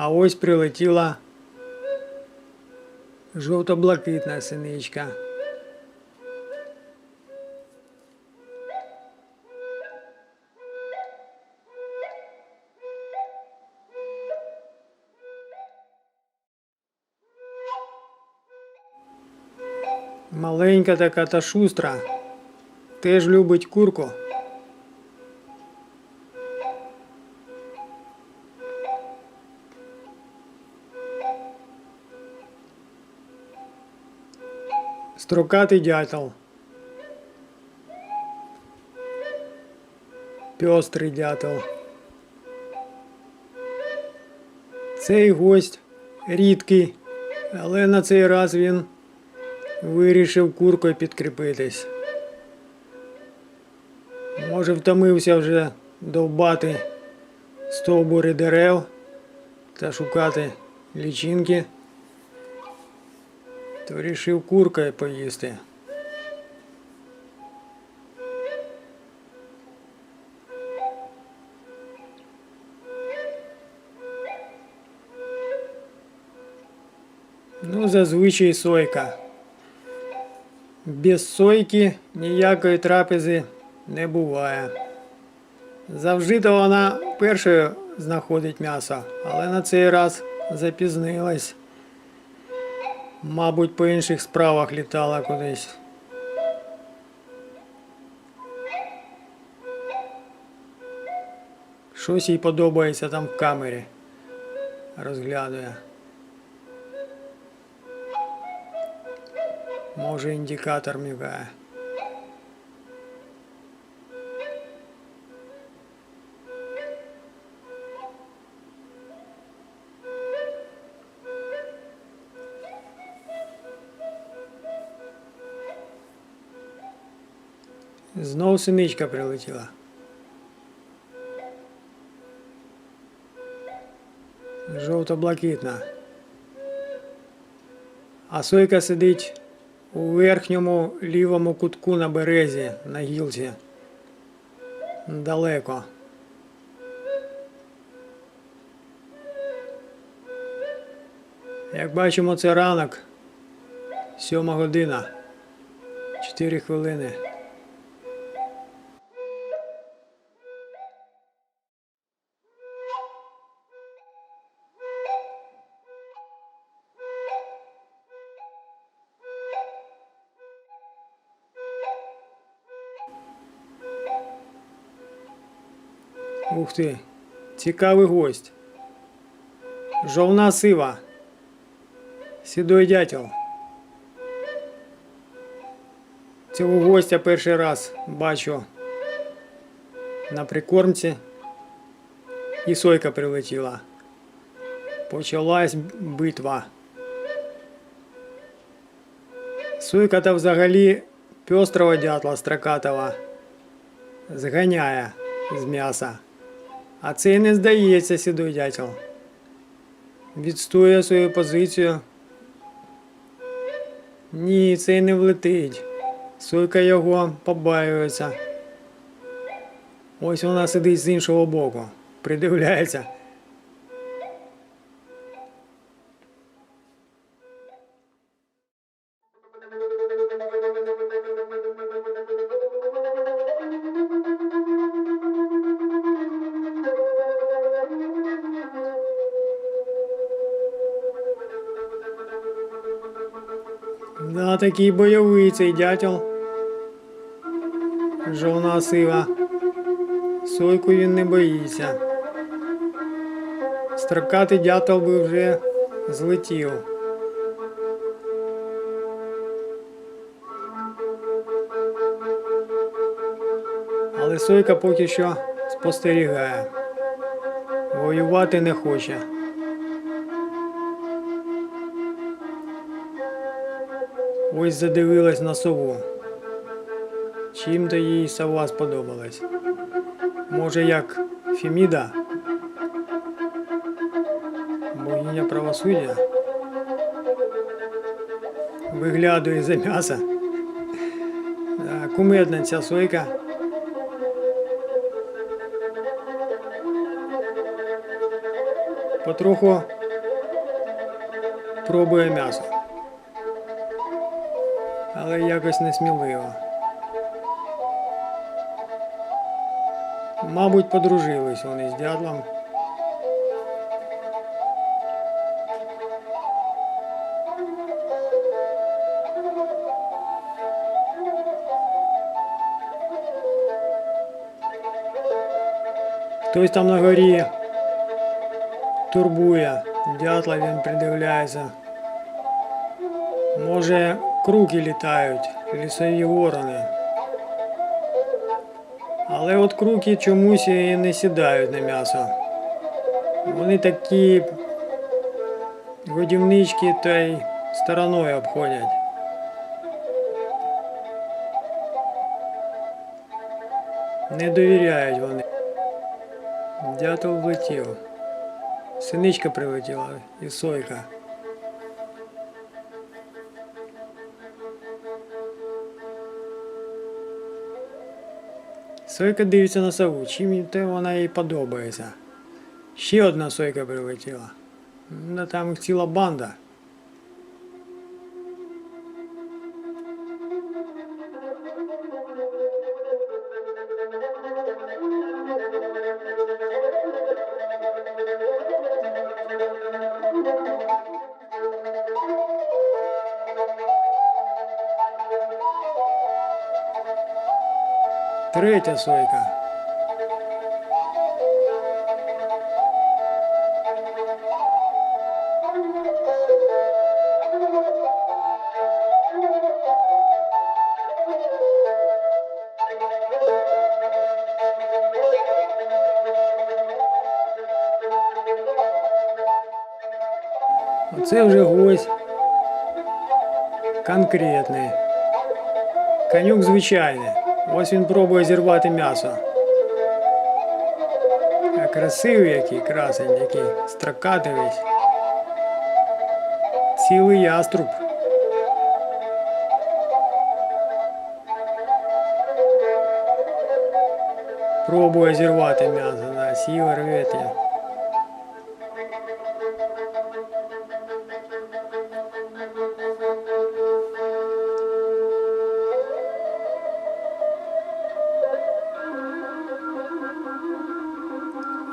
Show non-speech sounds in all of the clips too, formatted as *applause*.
А ось прилетіла жовто-блакитна синичка. Маленька така та шустра. Теж любить курку. Строкатий дятел. Пьострий дятел. Цей гость рідкий, але на цей раз він вирішив куркою підкріпитись. Може, втомився вже довбати стовбури дерев та шукати лічинки, то рішив куркою поїсти. Ну, зазвичай сойка. Без сойки ніякої трапези не буває. Завжди то вона першою знаходить м'ясо, але на цей раз запізнилась. Мабуть, по інших справах літала кудись. Щось їй подобається там в камері. Розглядує. Може індикатор мігає. Знов синичка прилетіла. Жовто-блакитна. А сойка сидить у верхньому лівому кутку на березі на гілці. Далеко. Як бачимо, це ранок. Сьома година. Чотири хвилини. Ух ти, цікавий гость. Жовна сива. Сідой дятел. Цього гостя перший раз бачу на прикормці. І сойка прилетіла. Почалась битва. Сойка та взагалі пестрого дятла строкатого зганяє з м'яса. А цей не здається сідуй дятел. Відстоює свою позицію. Ні, цей не влетить. Сойка його побаюється. Ось вона сидить з іншого боку. Придивляється. Да, такий бойовий цей дятел. Жовна сива. Сойку він не боїться. Строкатий дятел би вже злетів. Але сойка поки що спостерігає. Воювати не хоче. Ось задивилась на сову. Чим то їй сова сподобалась. Може, як Феміда? Богиня правосуддя? Виглядує за м'яса. Кумедна ця сойка. потроху пробує м'ясо. Але якось несміливо. Мабуть, подружились вони з дятлом. Хтось там на горі турбує. Дятла він придивляється. Може, круки літають, лісові ворони. Але от круки чомусь і не сідають на м'ясо. Вони такі годівнички та й стороною обходять. Не довіряють вони. Дятел влетів. Синичка прилетіла і сойка. Сойка дивиться на сову, чим те вона їй подобається. Ще одна сойка прилетіла. Ну там їх ціла банда. Третя сойка. Оце вже гость конкретний. Конюк звичайний. Ось він пробує зірвати м'ясо. А красивий який, красень, який строкатий весь. Цілий яструб. Пробує зірвати м'ясо, да, сіла рвете.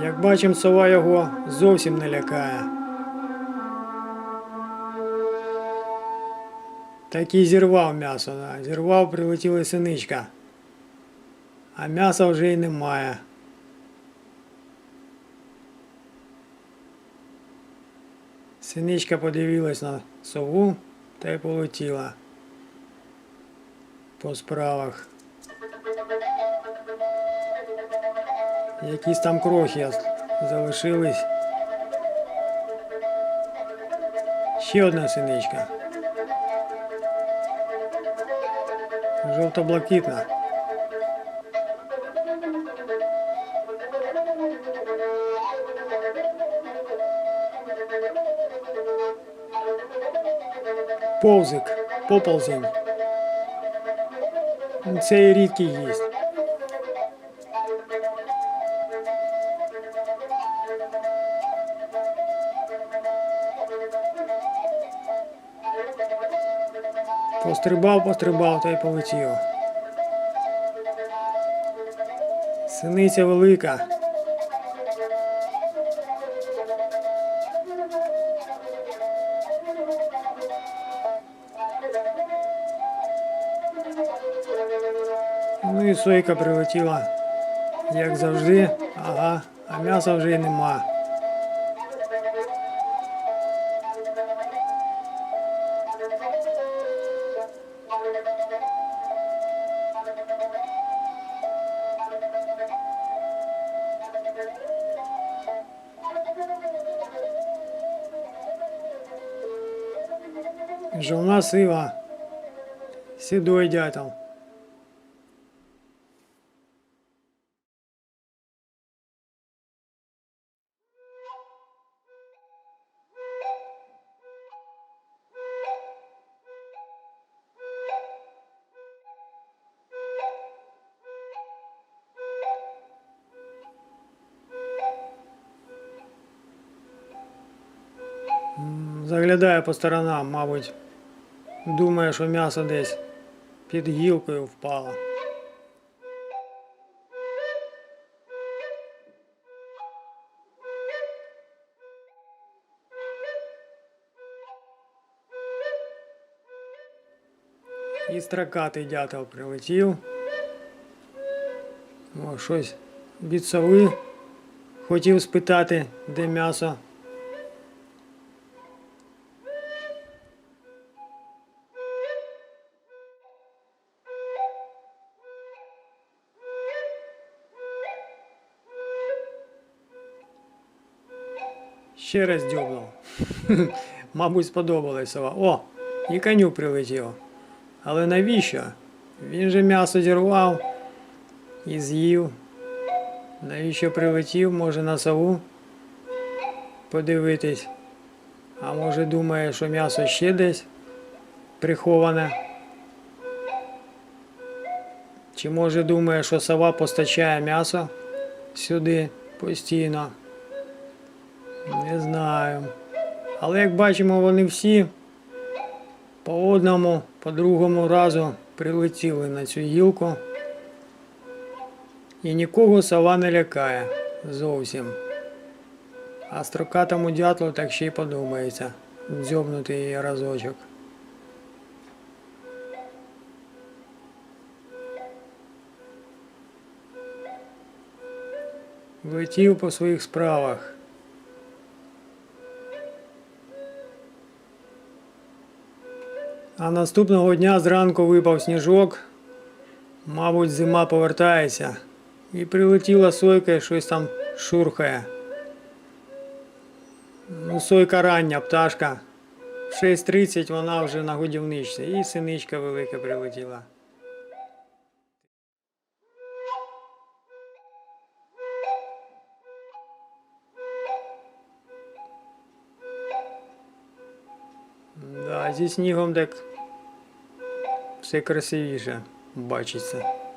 Як бачимо, сова його зовсім не лякає. Так і зірвав м'ясо, да. зірвав, прилетіла синичка. А м'яса вже й немає. Синичка подивилась на сову та й полетіла по справах. Якісь там крохи залишились. Ще одна синичка. Жовто-блакитна. Повзик, поползень. Це і рідкий гість. Пострибав, пострибав та й полетів. Синиця велика. Ну і сойка прилетіла, як завжди, ага, а м'яса вже й нема. Одна. Седой дятел. Заглядая по сторонам, мабуть. Думає, що м'ясо десь під гілкою впало. І строкатий дятел прилетів. О, щось від сови. Хотів спитати, де м'ясо. Ще раз дьобнув. *laughs* Мабуть, сподобалась сова. О, і коню прилетів. Але навіщо? Він же м'ясо зірвав і з'їв. Навіщо прилетів, може на сову подивитись. А може думає, що м'ясо ще десь приховане. Чи може думає, що сова постачає м'ясо сюди постійно? Не знаю. Але як бачимо, вони всі по одному, по другому разу прилетіли на цю гілку. І нікого сова не лякає зовсім. А строкатому дятлу так ще й подумається дзьобнути її разочок. Летів по своїх справах. А наступного дня зранку випав сніжок. Мабуть, зима повертається. І прилетіла сойка і щось там шурхає. Ну, сойка рання, пташка. В 6.30 вона вже на годівничці. І синичка велика прилетіла. Зі снігом так все красивіше бачиться.